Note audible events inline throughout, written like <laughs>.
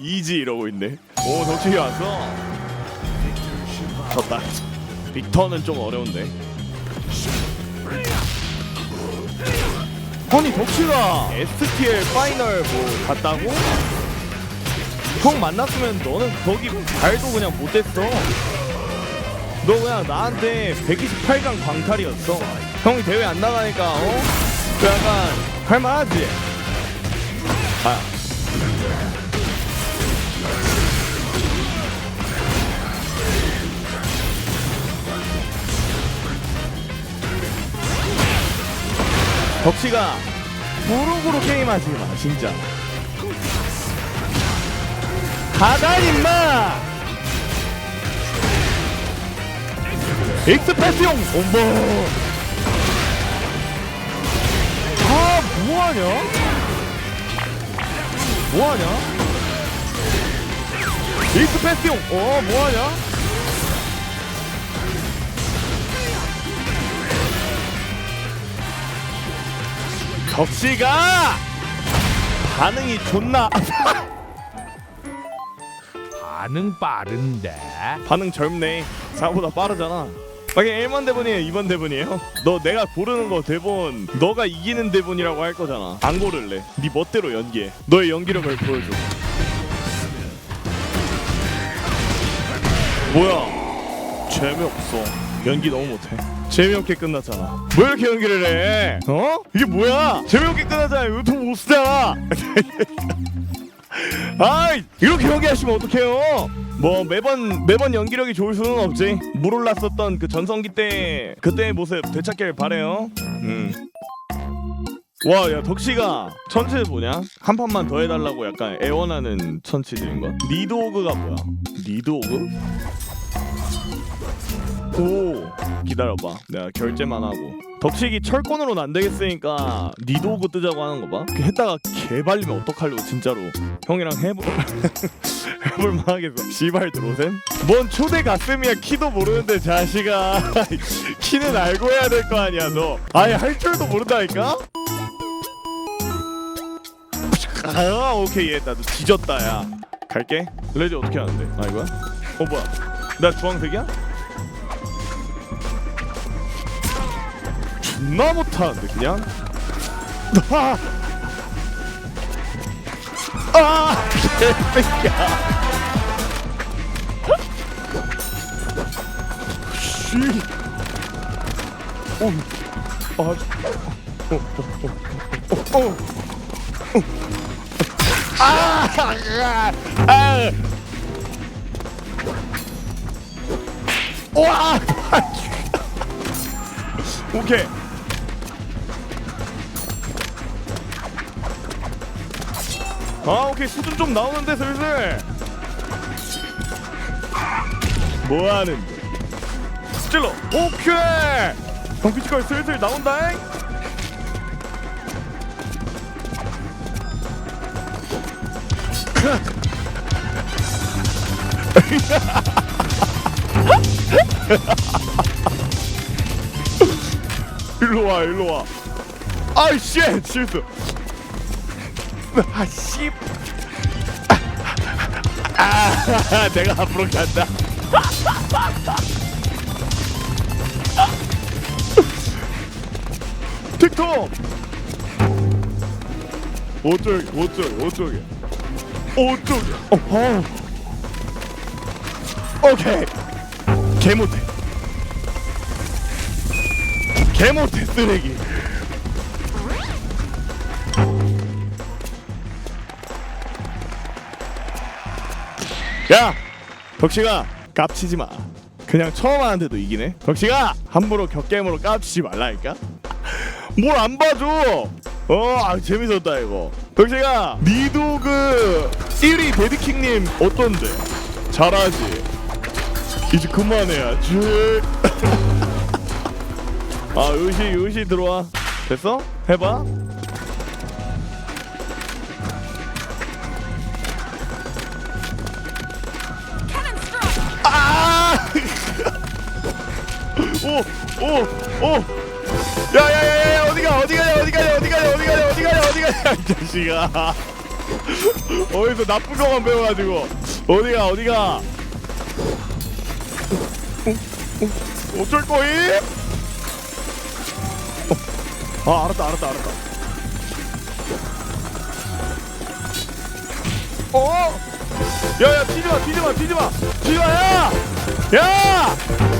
이지 이러고 있네. 오 덕식이 왔어 졌다. 빅터는 좀 어려운데. 아니 덕식아 STL 파이널 뭐 갔다고? 형 만났으면 너는 거기 발도 그냥 못했어. 너 그냥 나한테 128강 광탈이었어. 형이 대회 안 나가니까 어? 그 약간 할만하지? 아 덕시가 무릎으로 게임하지 마 진짜. 가다 임마! 익스패스용 엄보! 아 뭐하냐? 뭐하냐? 익스패스용 어 뭐하냐 덕시가 반응이 존나? 반응 빠른데. 반응 젊네. 생각보다 빠르잖아. 이게 1번 대본이에요 2번 대본이에요? 너 내가 고르는 거 대본 너가 이기는 대본이라고 할 거잖아. 안 고를래. 네 멋대로 연기해. 너의 연기력을 보여줘. 뭐야? 재미없어. 연기 너무 못해 재미없게 끝났잖아. 뭐 이렇게 연기를 해? 어? 이게 뭐야? 재미없게 끝났잖아. 유튜브 못 쓰잖아. <laughs> 아이 이렇게 연기하시면 어떡해요? 뭐 매번 매번 연기력이 좋을 수는 없지. 물 올랐었던 그 전성기 때 그때의 모습 되찾길 바래요. 음 와 야 덕시가 천체 뭐냐? 한 판만 더 해달라고 약간 애원하는 천치들인 거야? 리드오그가 뭐야? 리드오 그오 기다려봐. 내가 결제만 하고. 덕식이 철권으로는 안 되겠으니까 니도그 뜨자고 하는 거봐. 했다가 개발리면 어떡하려고 진짜로. 형이랑 해볼 <laughs> 해볼 만 하겠어 씨발 들어오셈? 뭔 초대 가슴이야. 키도 모르는데 자식아. <laughs> 키는 알고 해야 될 거 아니야 너. 아예 할 줄도 모른다니까? 아 오케이 얘 나도 뒤졌다 야. 갈게. 레지 어떻게 하는데? 아 이거야? 어 뭐야? 나 주황색이야 존나 못하는데 그냥 아, 아 개새끼야 씨 오, 아, 어, 어, 어, 어, 어, 어. 아, 아, 아. 와, 오케이. 아 오케이. 수준 좀 나오는데 슬슬. 뭐하는데 찔러. 오케이. 경기치걸 슬슬 나온다 <laughs> 일로와 일로와. 아이씨 실수 아 씨. 아 내가 앞으로 간다. 틱톡! 오쪽 오쪽 오쪽에. 오쪽에. 어, 어. 오케이. 개 못해. 개 못해 쓰레기 야 덕시가 깝치지 마. 그냥 처음 하는데도 이기네. 덕시가 함부로 격게임으로 깝치지 말라니까? 뭘 안 봐줘? 어 아, 재밌었다 이거. 덕시가 니도 그 1위 데드킹님 어떤데? 잘하지? 이제 그만해야지. <laughs> 아 요시 요시 들어와. 됐어? 해봐 오, 오, 오. 야야야야 어디가 어디 가냐 어디 가냐 어디 가냐 어디 가냐 어디 가냐 어디 가냐 이 자식아. <laughs> 어디서 나쁜 거만 배워가지고 어디가 어디가 어, 어, 어쩔 거임? 어. 아 알았다 알았다 알았다 어? 야야 튀지마 튀지마 튀지마 튀지마 야! 야!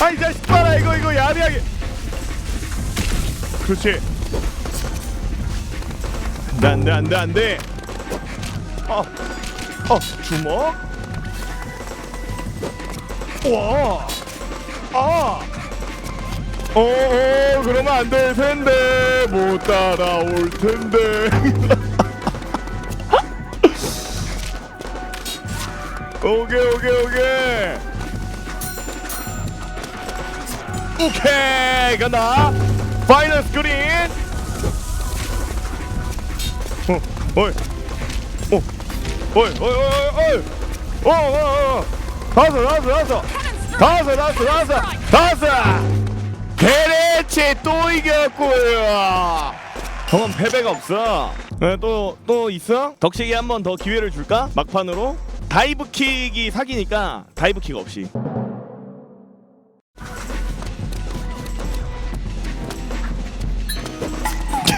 아이 자식 봐라 이거 이거 야비하게 그렇지 안돼 안돼 안돼 안돼 어, 어 주먹 와 아! 어, 어, 그러면 안 될 텐데 못 따라올 텐데. <laughs> 오케이, 오케이, 오케이. 오케이, 간다. 파이널 스크린. 어, 어이, 어, 어이, 어이, 어이, 어이, 어, 어, 어, 다섯, 다섯, 다섯, 다섯, 다섯, 다섯, 다섯. 베레치 또 이겼고요. 형은 패배가 없어. 네, 또또 있어? 덕식이 한 번 더 기회를 줄까? 막판으로 다이브 킥이 사기니까 다이브 킥 없이.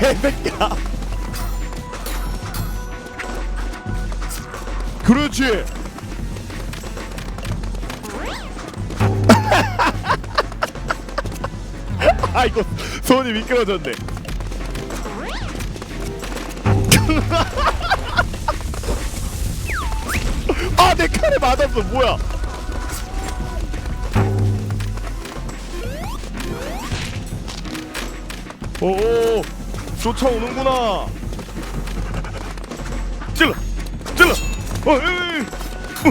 개새끼야. 그렇지. <laughs> 아이고 손이 미끄러졌네. <laughs> 아 내 칼에 맞았어 뭐야? 오 쫓아오는구나. 찔러 찔러. 어 에이. 어,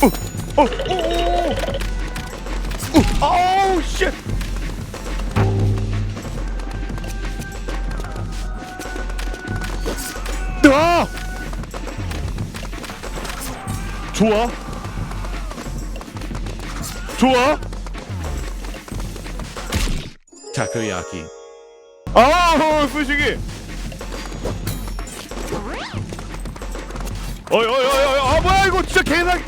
어, 어, 오, 오, 오. 아우 쉣. 아! 좋아. 좋아. 타코야키 아, 수식이. 어이, 어이, 어이, 어이, 아 뭐야 이거 진짜 개사기.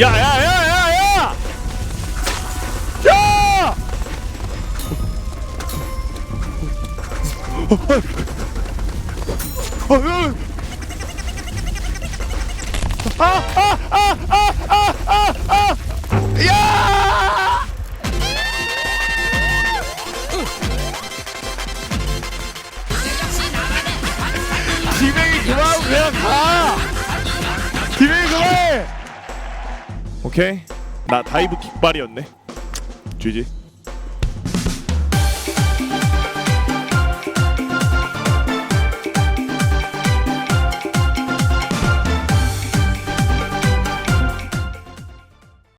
야, 야, 야, 야, 야! 야! <laughs> 어, 어, 아, 아, 아, 아, 아! 야! 디뱅이 그냥 가! 디뱅이! 오케이 나 다이브 킥발이었네 GG